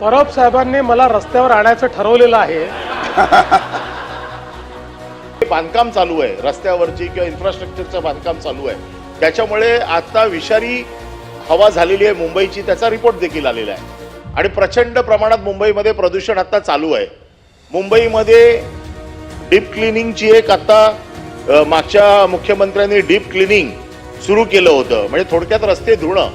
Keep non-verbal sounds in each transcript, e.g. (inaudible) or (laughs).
परब साहेबांनी मला रस्त्यावर आणायचं ठरवलेलं आहे. (laughs) बांधकाम चालू आहे रस्त्यावरची किंवा इन्फ्रास्ट्रक्चरचं बांधकाम चालू आहे. त्याच्यामुळे आता विषारी हवा झालेली आहे मुंबईची त्याचा रिपोर्ट देखील आलेला आहे. आणि प्रचंड प्रमाणात मुंबईमध्ये प्रदूषण आता चालू आहे. मुंबईमध्ये डीप क्लिनिंगची एक आता मागच्या मुख्यमंत्र्यांनी डीप क्लिनिंग सुरू केलं होतं. म्हणजे थोडक्यात रस्ते धुणं.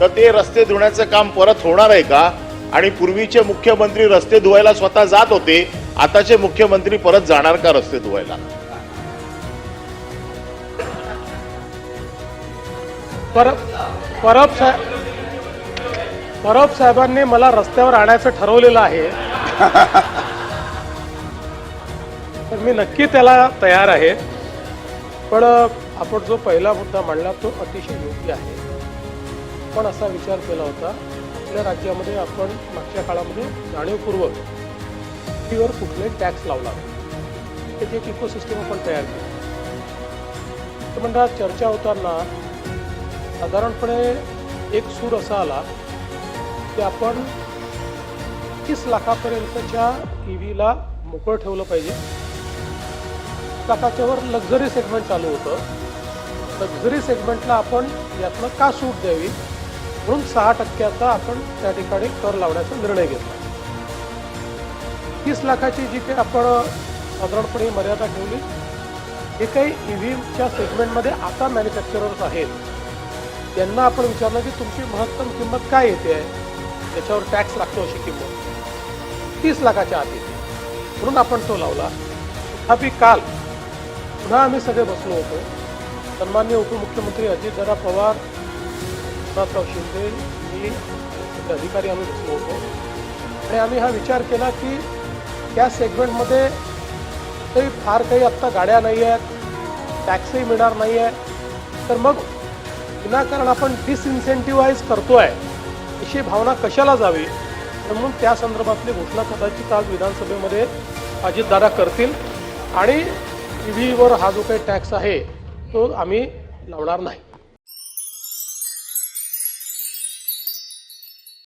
तर ते रस्ते धुण्याचं काम परत होणार आहे का? आणि पूर्वीचे मुख्यमंत्री रस्ते धुवायला स्वतः जात होते आताचे मुख्यमंत्री परत जाणार का रस्ते धुवायला? परब परब साहेब परब साहेबांनी मला रस्त्यावर आणायचं ठरवलेलं आहे. (laughs) तर मी नक्की त्याला तयार आहे. पण आपण जो पहिला मुद्दा मांडला तो अतिशय योग्य आहे. पण असा विचार केला होता आपल्या राज्यामध्ये आपण मागच्या काळामध्ये जाणीवपूर्वक टीवर कुठले टॅक्स लावला त्याची एक इकोसिस्टम आपण तयार केली. तर मंडळात चर्चा होताना साधारणपणे एक सूर असा आला की आपण तीस लाखापर्यंतच्या ई व्हीला मोकळं ठेवलं पाहिजे. लाखाच्या वर लक्झरी सेगमेंट चालू होतं. लक्झरी सेगमेंटला आपण यातनं का सूट द्यावी? म्हणून सहा टक्क्याचा आपण त्या ठिकाणी कर लावण्याचा निर्णय घेतला. तीस लाखाची जी काही आपण साधारणपणे मर्यादा ठेवली हे काही ई व्हीच्या सेगमेंटमध्ये आता मॅन्युफॅक्चरर्स आहेत यांना आपण विचारलं की तुमची महत्तम किंमत काय येते आहे? त्याच्यावर टॅक्स लागतो अशी किंमत. तीस लाखाच्या आत येते म्हणून आपण तो लावला. तथापि काल पुन्हा आम्ही सगळे बसलो होतो. सन्मान्य उपमुख्यमंत्री अजितदादा पवार एकनाथराव शिंदे मी अधिकारी आम्ही बसलो होतो. आणि आम्ही हा विचार केला की त्या सेगमेंटमध्ये काही फार काही आत्ता गाड्या नाही आहेत टॅक्सही मिळणार नाही आहे. तर मग विनाकारण आपण डिसइन्सेंटिव्हाइज करतोय अशी भावना कशाला जावी? तर म्हणून त्या संदर्भातली घोषणा कदाचित आज विधानसभेमध्ये अजितदादा करतील. आणि ई व्हीवर हा जो काही टॅक्स आहे तो आम्ही लावणार नाही.